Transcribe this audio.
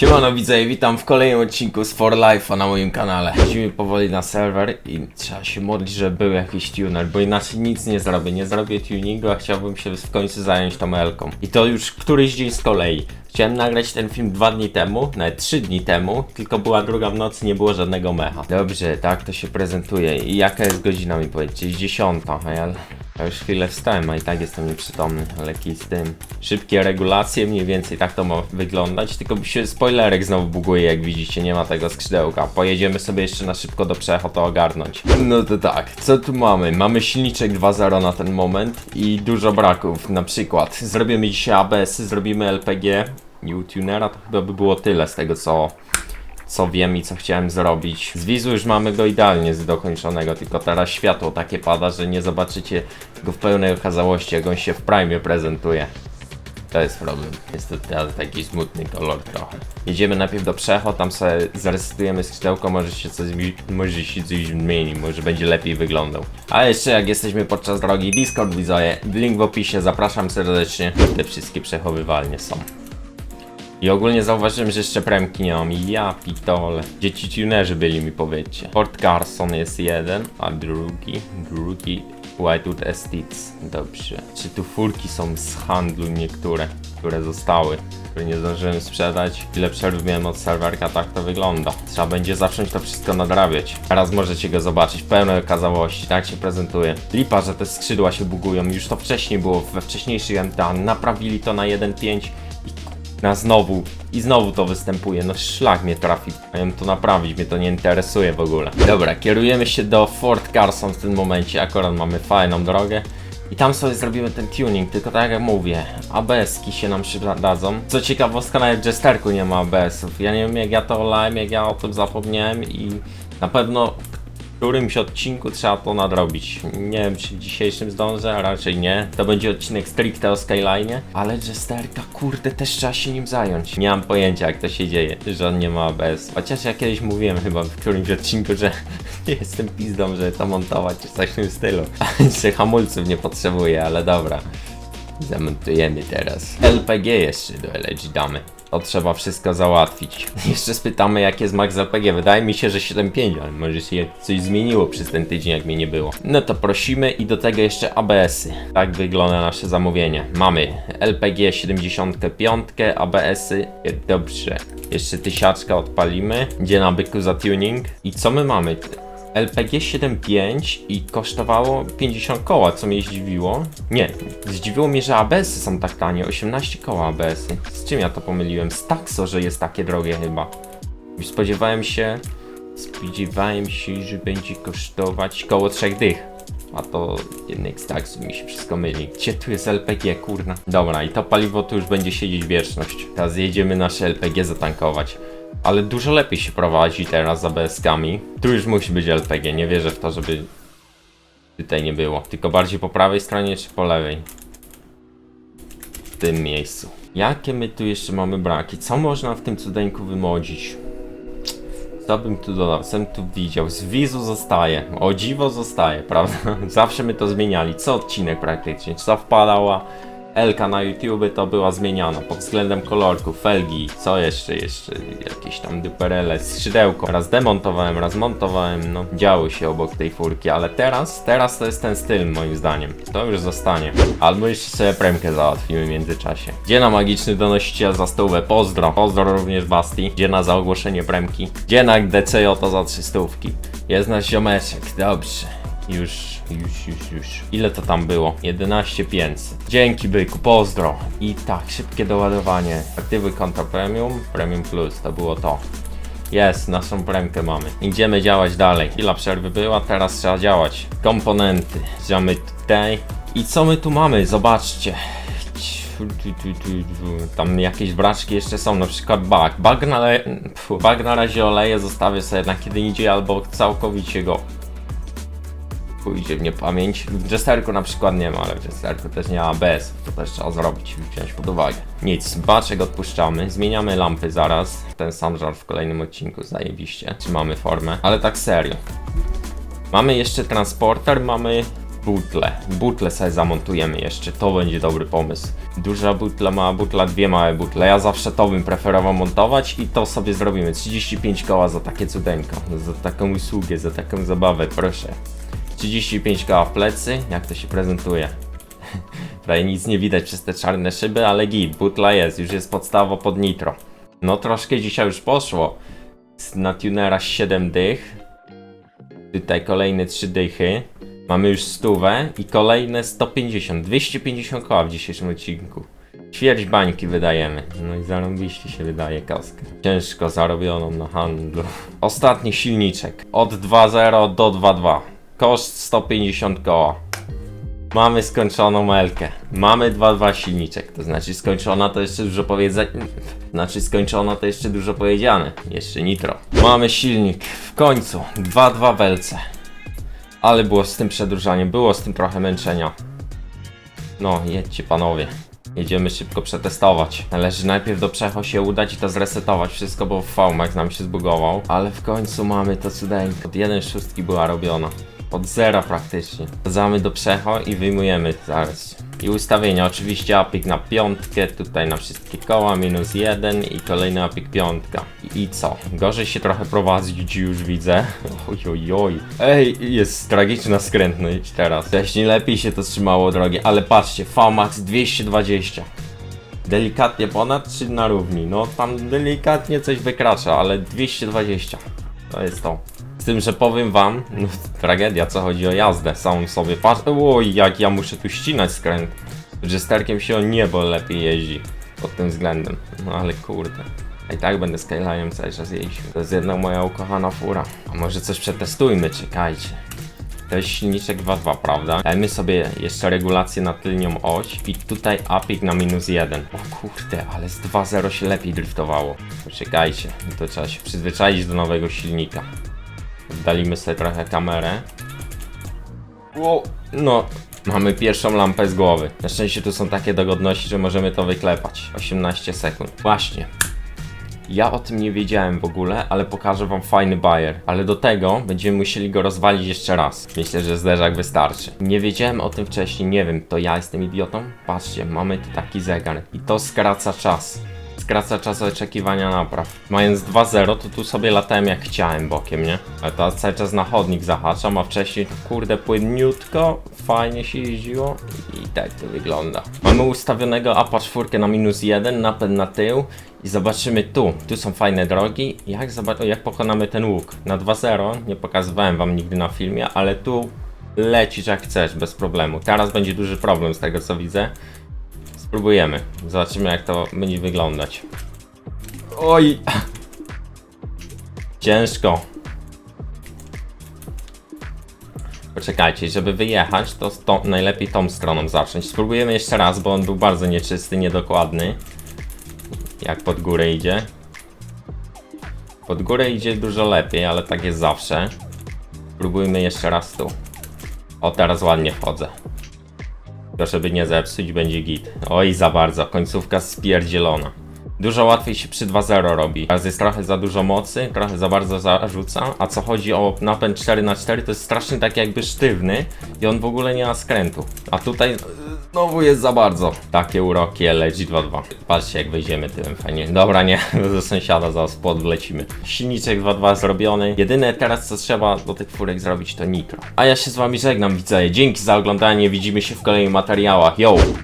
Siemano widzowie, witam w kolejnym odcinku z For Life'a na moim kanale. Chodzimy powoli na serwer i trzeba się modlić, żeby był jakiś tuner, bo inaczej nic nie zrobię. Nie zrobię tuningu, a chciałbym się w końcu zająć tą Elką. I to już któryś dzień z kolei. Chciałem nagrać ten film dwa dni temu, nawet trzy dni temu, tylko była druga w nocy, nie było żadnego mecha. Dobrze, tak to się prezentuje. I jaka jest godzina mi powiedzcie? Jest dziesiąta, a ja już chwilę wstałem, a i tak jestem nieprzytomny, ale kij z tym. Szybkie regulacje, mniej więcej tak to ma wyglądać, tylko się spoilerek znowu buguje, jak widzicie, nie ma tego skrzydełka. Pojedziemy sobie jeszcze na szybko do Przecho to ogarnąć. No to tak, co tu mamy? Mamy silniczek 2.0 na ten moment i dużo braków, na przykład zrobimy dzisiaj ABS, zrobimy LPG, New Tunera, to chyba by było tyle z tego co co wiem i co chciałem zrobić. Z wizu już mamy go idealnie dokończonego, tylko teraz światło takie pada, że nie zobaczycie go w pełnej okazałości, jak on się w prime prezentuje. To jest problem. To teraz taki smutny kolor trochę. Jedziemy najpierw do Przecho, tam sobie zaresetujemy skrzydełko, może się coś, może się coś zmieni, może będzie lepiej wyglądał. A jeszcze jak jesteśmy podczas drogi Discord widzowie, link w opisie, zapraszam serdecznie. Te wszystkie przechowywalnie są. I ogólnie zauważyłem, że jeszcze premki nie mam. Ja pitole. Dzieci tunerzy byli mi powiedzcie. Fort Carson jest jeden, a drugi, drugi Whitewood Estates. Dobrze. Czy tu furki są z handlu niektóre, które zostały? Które nie zdążyłem sprzedać. Ile przerw od serwerka, tak to wygląda. Trzeba będzie zacząć to wszystko nadrabiać. Teraz możecie go zobaczyć w pełnej okazałości. Tak się prezentuje. Lipa, że te skrzydła się bugują. Już to wcześniej było we wcześniejszych MTA. Naprawili to na 1.5 na znowu i znowu to występuje, no szlak mnie trafi. Mają to naprawić, mnie to nie interesuje w ogóle. Dobra, kierujemy się do Fort Carson w tym momencie, akurat mamy fajną drogę. I tam sobie zrobimy ten tuning, tylko tak jak mówię, ABS-ki się nam przydadzą. Co ciekawostka, nawet Jesterku nie ma ABS-ów. Ja nie wiem jak ja to olałem, jak ja o tym zapomniałem i na pewno w którymś odcinku trzeba to nadrobić. Nie wiem, czy w dzisiejszym zdążę, a raczej nie. To będzie odcinek stricte o Skyline, ale Jesterka, kurde, też trzeba się nim zająć. Nie mam pojęcia, jak to się dzieje, że on nie ma ABS. Chociaż ja kiedyś mówiłem chyba w którymś odcinku, że jestem pizdą, że to montować w takim stylu. że hamulców nie potrzebuję, ale dobra. Zamontujemy teraz. LPG jeszcze do LG damy. To trzeba wszystko załatwić. Jeszcze spytamy jak jest max LPG. Wydaje mi się, że 7.5, ale może się coś zmieniło przez ten tydzień jak mnie nie było. No to prosimy i do tego jeszcze ABS-y. Tak wygląda nasze zamówienie. Mamy LPG 75, ABS-y. Dobrze. Jeszcze tysiaczka odpalimy. Gdzie na byku za tuning. I co my mamy? LPG 7.5 i kosztowało 50 koła, co mnie zdziwiło. Nie, zdziwiło mnie, że ABS-y są tak tanie, 18 koła ABS-y. Z czym ja to pomyliłem? Z Taxo, że jest takie drogie chyba. Spodziewałem się, spodziewałem się, że będzie kosztować koło 3 dych. A to jednak z Taxu mi się wszystko myli. Gdzie tu jest LPG, kurna? Dobra, i to paliwo tu już będzie siedzieć wieczność. Teraz jedziemy nasze LPG zatankować. Ale dużo lepiej się prowadzi teraz z ABS-kami. Tu już musi być LPG, nie wierzę w to, żeby tutaj nie było. Tylko bardziej po prawej stronie czy po lewej? W tym miejscu. Jakie my tu jeszcze mamy braki? Co można w tym cudeńku wymodzić? Co bym tu dodał? Co bym tu widział? Z wizu zostaje. O dziwo zostaje, prawda? Zawsze my to zmieniali. Co odcinek praktycznie. Co wpadała Elka na YouTube to była zmieniana pod względem kolorków, felgi, co jeszcze, jeszcze jakieś tam duperele, skrzydełko. Raz demontowałem, raz montowałem, no działy się obok tej furki, ale teraz, teraz to jest ten styl moim zdaniem. To już zostanie. Albo jeszcze sobie premkę załatwimy w międzyczasie. Gdzie na magiczny donosiciel za stówę? Pozdro. Pozdro również Basti. Gdzie na za ogłoszenie premki? Gdzie na DCJ to za trzy stówki? Jest nasz ziomeczek, dobrze. Już, już, już, już. Ile to tam było? 11 500. Dzięki byku, pozdro. I tak, szybkie doładowanie. Aktywy konta premium, premium plus, to było to. Jest, naszą premkę mamy. Idziemy działać dalej. Chwila przerwy była, teraz trzeba działać. Komponenty. Działamy tutaj. I co my tu mamy? Zobaczcie. Tam jakieś braczki jeszcze są, na przykład bag. Bag na, le... Na razie oleję, zostawię sobie na kiedy indziej albo całkowicie go pójdzie w niepamięć. W Jesterku na przykład nie ma, ale w Jesterku też nie ma ABS. To też trzeba zrobić, wziąć pod uwagę. Nic, baczek odpuszczamy, zmieniamy lampy zaraz. Ten sam żart w kolejnym odcinku, zajebiście. Trzymamy formę, ale tak serio. Mamy jeszcze transporter, mamy butle. Butle sobie zamontujemy jeszcze, to będzie dobry pomysł. Duża butla, mała butla, dwie małe butle. Ja zawsze to bym preferował montować i to sobie zrobimy. 35 koła za takie cudeńko, za taką usługę, za taką zabawę, proszę. 35 koła w plecy, jak to się prezentuje. Prawie nic nie widać przez te czarne szyby, ale git, butla jest, już jest podstawa pod nitro. No troszkę dzisiaj już poszło. Na tunera 7 dych. Tutaj kolejne 3 dychy. Mamy już stówę i kolejne 150, 250 koła w dzisiejszym odcinku. Ćwierć bańki wydajemy. No i zarąbiście się wydaje kaskę. Ciężko zarobioną na handlu. Ostatni silniczek. Od 2.0 do 2.2. Koszt 150 koła. Mamy skończoną melkę. Mamy 2.2 silniczek. To znaczy skończona to jeszcze dużo powiedzenia. Znaczy skończona to jeszcze dużo powiedziane. Jeszcze nitro. Mamy silnik. W końcu. 2.2 welce. Ale było z tym przedłużaniem. Było z tym trochę męczenia. No, jedźcie panowie. Jedziemy szybko przetestować. Należy najpierw do przecho się udać i to zresetować wszystko, bo VMAX nam się zbugował. Ale w końcu mamy to cudeńko. Od 1.6 była robiona. Od zera praktycznie. Wsadzamy do przecho i wyjmujemy zaraz. I ustawienia, oczywiście apik na piątkę, tutaj na wszystkie koła, minus jeden i kolejny apik piątka. I, co? Gorzej się trochę prowadzić już widzę. Oj, oj. Ej, jest tragiczna skrętność teraz. Wcześniej lepiej się to trzymało drogie, ale patrzcie, VMAX 220. Delikatnie ponad czy na równi? No tam delikatnie coś wykracza, ale 220. To jest to. Tym, że powiem wam, no, tragedia, co chodzi o jazdę samą sobie. Patrz, oj, jak ja muszę tu ścinać skręt. Jesterkiem się o niebo lepiej jeździ pod tym względem. No ale kurde. A I tak będę Skyline'em cały czas jeździł. To jest jedna moja ukochana fura. A może coś przetestujmy, czekajcie. To jest silniczek 2.2, prawda? Dajmy sobie jeszcze regulację na tylnią oś i tutaj apik na minus 1. O kurde, ale z 2.0 się lepiej driftowało. Poczekajcie, to trzeba się przyzwyczaić do nowego silnika. Oddalimy sobie trochę kamerę. Ło, no, mamy pierwszą lampę z głowy. Na szczęście tu są takie dogodności, że możemy to wyklepać. 18 sekund. Właśnie. Ja o tym nie wiedziałem w ogóle, ale pokażę wam fajny bajer. Ale do tego będziemy musieli go rozwalić jeszcze raz. Myślę, że zderzak wystarczy. Nie wiedziałem o tym wcześniej, nie wiem, to ja jestem idiotą? Patrzcie, mamy tu taki zegar i to skraca czas. Skraca czas oczekiwania napraw. Mając 2.0 to tu sobie latałem jak chciałem bokiem, nie? Ale teraz cały czas na chodnik zahaczam, a wcześniej kurde płynniutko, fajnie się jeździło i tak to wygląda. Mamy ustawionego APA 4 na minus 1, napęd na tył i zobaczymy tu. Tu są fajne drogi. Jak, jak pokonamy ten łuk? Na 2.0 nie pokazywałem wam nigdy na filmie, ale tu lecisz jak chcesz, bez problemu. Teraz będzie duży problem z tego co widzę. Spróbujemy. Zobaczymy jak to będzie wyglądać. Oj! Ciężko. Poczekajcie, żeby wyjechać, to, to najlepiej tą stroną zacząć. Spróbujemy jeszcze raz, bo on był bardzo nieczysty, niedokładny. Jak pod górę idzie. Pod górę idzie dużo lepiej, ale tak jest zawsze. Spróbujmy jeszcze raz tu. O, teraz ładnie wchodzę. Żeby nie zepsuć, będzie git. Oj, za bardzo, końcówka spierdzielona. Dużo łatwiej się przy 2.0 robi. Teraz jest trochę za dużo mocy, trochę za bardzo zarzuca, a co chodzi o napęd 4x4 to jest strasznie tak jakby sztywny i on w ogóle nie ma skrętu. A tutaj znowu jest za bardzo. Takie uroki LG 2.2. Patrzcie jak wejdziemy tyłem fajnie. Dobra, nie, do sąsiada zaraz podlecimy. Silniczek 2.2 zrobiony. Jedyne teraz co trzeba do tych furek zrobić to nitro. A ja się z wami żegnam widzowie. Dzięki za oglądanie, widzimy się w kolejnych materiałach. Yo!